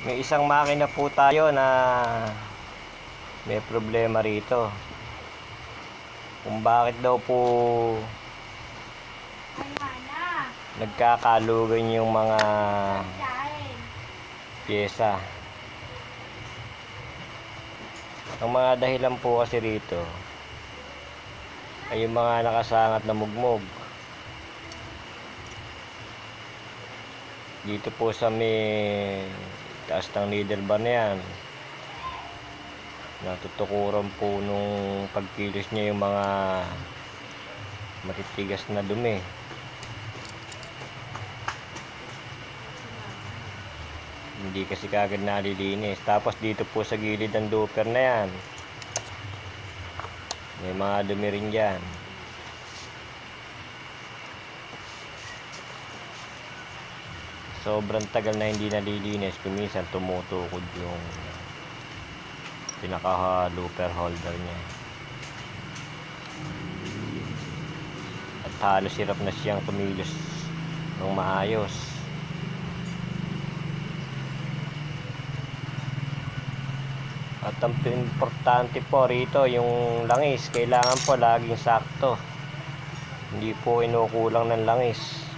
May isang makina po tayo na may problema rito. Kung bakit daw po nagkakalugan yung mga pyesa. Ang mga dahilan po kasi rito ay yung mga nakasangat na mugmog. Dito po sa may taas ng needle bar na yan. Natutukuran po nung pagkilos niya yung mga matitigas na dumi. Hindi kasi kagad nalilinis. Tapos dito po sa gilid ng duper na yan. May mga dumi rin dyan. Sobrang tagal na hindi nalilinis. Kuminsan tumutukod yung pinaka looper holder niya. At halos hirap na siyang kumilos ng maayos. At ang importante po rito, yung langis, kailangan po laging sakto. Hindi po inukulang ng langis.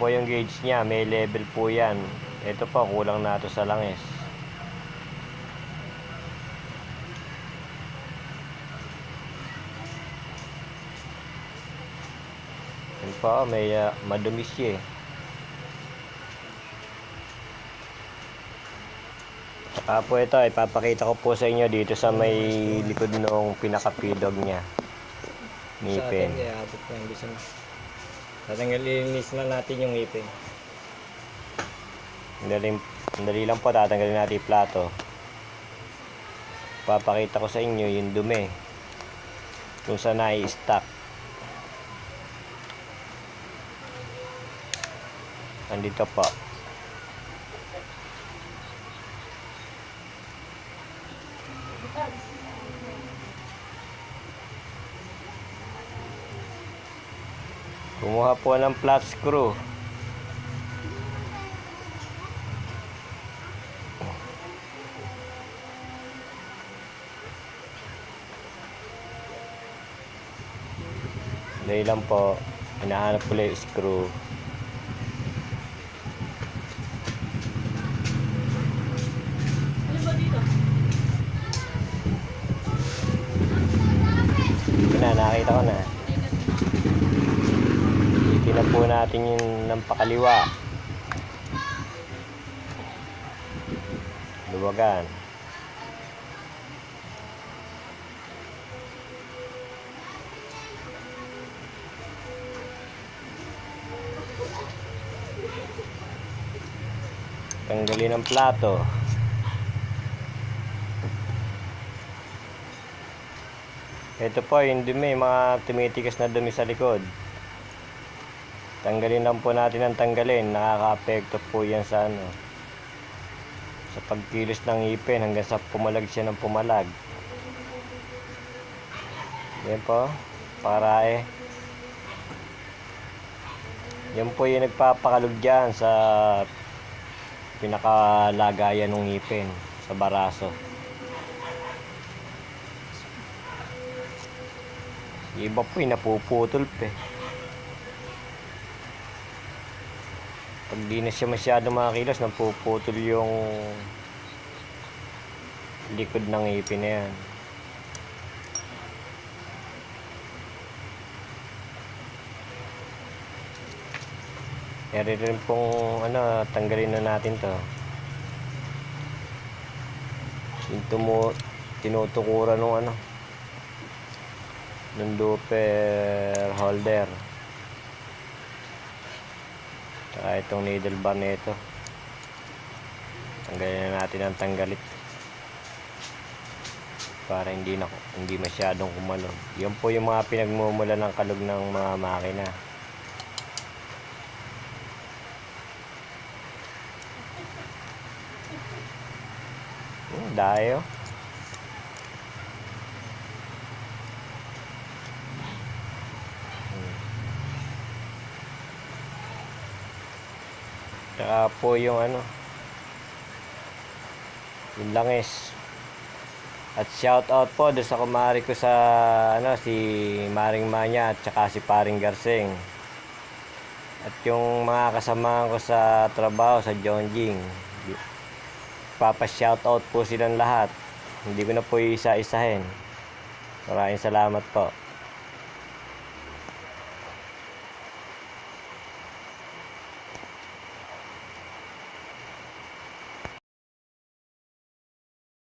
Po yung gauge niya, may level po yan. Ito po, kulang na ito sa langis. Yan po, may uh, madumi siya eh. Saka po ito, ipapakita ko po sa inyo dito sa may likod ng pinaka-pidog niya. Sa Ngipin. atin, kaya abot na hindi siya. Tatanggalin na natin yung ngipin. Dali, dali lang po, tatanggalin natin yung plato. Papakita ko sa inyo yung dumi. Kung saan na-stack. Andito po. Kumuha po ng flat screw. Dahil lang po, hinahanap ko lang yung screw. Ano ba dito? Ito na, nakita ko na. Titignan po natin yung ng pakaliwa. Luwagan. Tanggalin ang plato. Ito po yung dumi, mga tumitigas na dumi sa likod. Tanggalin lang po natin ang tanggalin. Nakaka-apekto po yan sa ano. Sa pagkilos ng ipin hanggang sa pumalag siya ng pumalag. Yan po. Para eh. Yan po yung nagpapakalog dyan sa pinakalagayan ng ipin sa baraso. Iba po yung napuputol pa eh. Pag di na siya masyado makakilos, napuputol yung likod ng ipin na yan. Yari rin pong ano, tanggalin na natin to. Yung tumu tinutukuran ng ano, ng duper holder. Saka itong needle bar nito. Tanggalin na natin ang tanggalit. Para hindi na hindi masyadong kumalog. Yan po yung mga pinagmumula ng kalog ng mga makina. Oh, dayo. Tsaka po yung ano, yung langis. At shout out po doon sa kumari ko sa ano si Maring Manya at saka si Paring Garseng. At yung mga kasamahan ko sa trabaho sa Jonjing. Papa shout out po silang lahat. Hindi ko na po isa-isahin. Maraming salamat po.